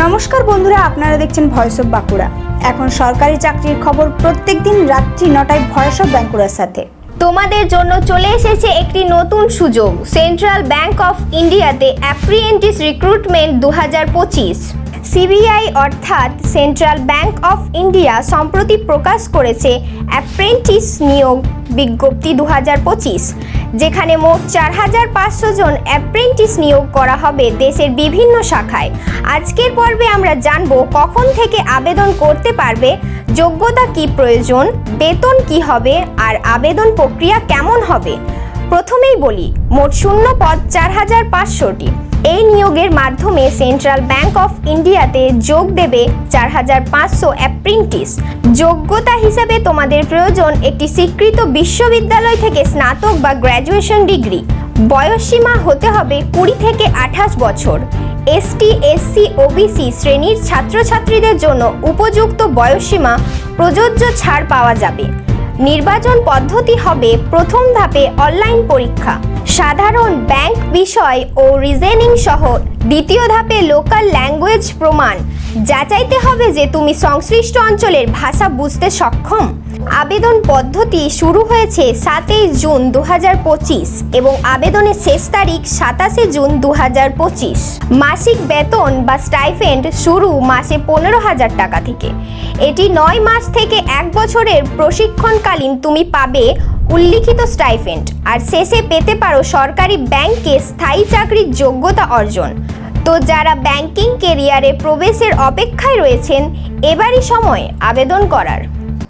নমস্কার বন্ধুরা, আপনারা দেখছেন ভয়েস অফ বাঁকুড়া এখন সরকারি চাকরির খবর প্রত্যেক দিন রাত্রি নটায় ভয়েস অফ বাঁকুড়ার সাথে। তোমাদের জন্য চলে এসেছে একটি নতুন সুযোগ। সেন্ট্রাল ব্যাংক অফ ইন্ডিয়াতে অ্যাপ্রিয়েন্টিস রিক্রুটমেন্ট দু হাজার পঁচিশ। সিবিআই অর্থাৎ সেন্ট্রাল ব্যাংক অফ ইন্ডিয়া সম্প্রতি প্রকাশ করেছে অ্যাপ্রেন্টিস নিয়োগ বিজ্ঞপ্তি দু হাজার পঁচিশ, যেখানে মোট চার হাজার পাঁচশো জন অ্যাপ্রেন্টিস নিয়োগ করা হবে দেশের বিভিন্ন শাখায়। আজকের পর্বে আমরা জানব কখন থেকে আবেদন করতে পারবে, যোগ্যতা কি প্রয়োজন, বেতন কি হবে, আর আবেদন প্রক্রিয়া কেমন হবে। প্রথমেই বলি, মোট শূন্য পদ চার হাজার পাঁচশোটি। এই নিয়োগের মাধ্যমে সেন্ট্রাল ব্যাংক অফ ইন্ডিয়াতে যোগ দেবে চার হাজার পাঁচশো অ্যাপ্রেন্টিস যোগ্যতা হিসাবে তোমাদের প্রয়োজন একটি স্বীকৃত বিশ্ববিদ্যালয় থেকে স্নাতক বা গ্র্যাজুয়েশন ডিগ্রি বয়সসীমা হতে হবে কুড়ি থেকে আঠাশ বছর। এসটি এসসি ওবিসি শ্রেণির ছাত্রছাত্রীদের জন্য উপযুক্ত বয়সসীমা প্রযোজ্য ছাড় পাওয়া যাবে। নির্বাচন পদ্ধতি হবে প্রথম ধাপে অনলাইন পরীক্ষা। সাধারণ ব্যাংক বিষয় ও রিজেনিং সহ দ্বিতীয় ধাপে লোকাল ল্যাঙ্গুয়েজ প্রমাণ। যাচাইতে হবে যে তুমি সংশ্লিষ্ট অঞ্চলের ভাষা বুঝতে সক্ষম। আবেদন পদ্ধতি শুরু হয়েছে সাতই জুন দু হাজার পঁচিশ এবং আবেদনের শেষ তারিখ সাতাশে জুন দু হাজার পঁচিশ। মাসিক বেতন বা স্টাইফেন্ড শুরু মাসে পনেরো হাজার টাকা থেকে। এটি নয় মাস থেকে এক বছরের প্রশিক্ষণকালীন তুমি পাবে উল্লিখিত স্টাইফেন্ড। আর শেষে পেতে পারো সরকারি ব্যাংকে স্থায়ী চাকরির যোগ্যতা অর্জন। তো যারা ব্যাংকিং কেরিয়ারে প্রবেশের অপেক্ষায় রয়েছেন, এবারই সময় আবেদন করার।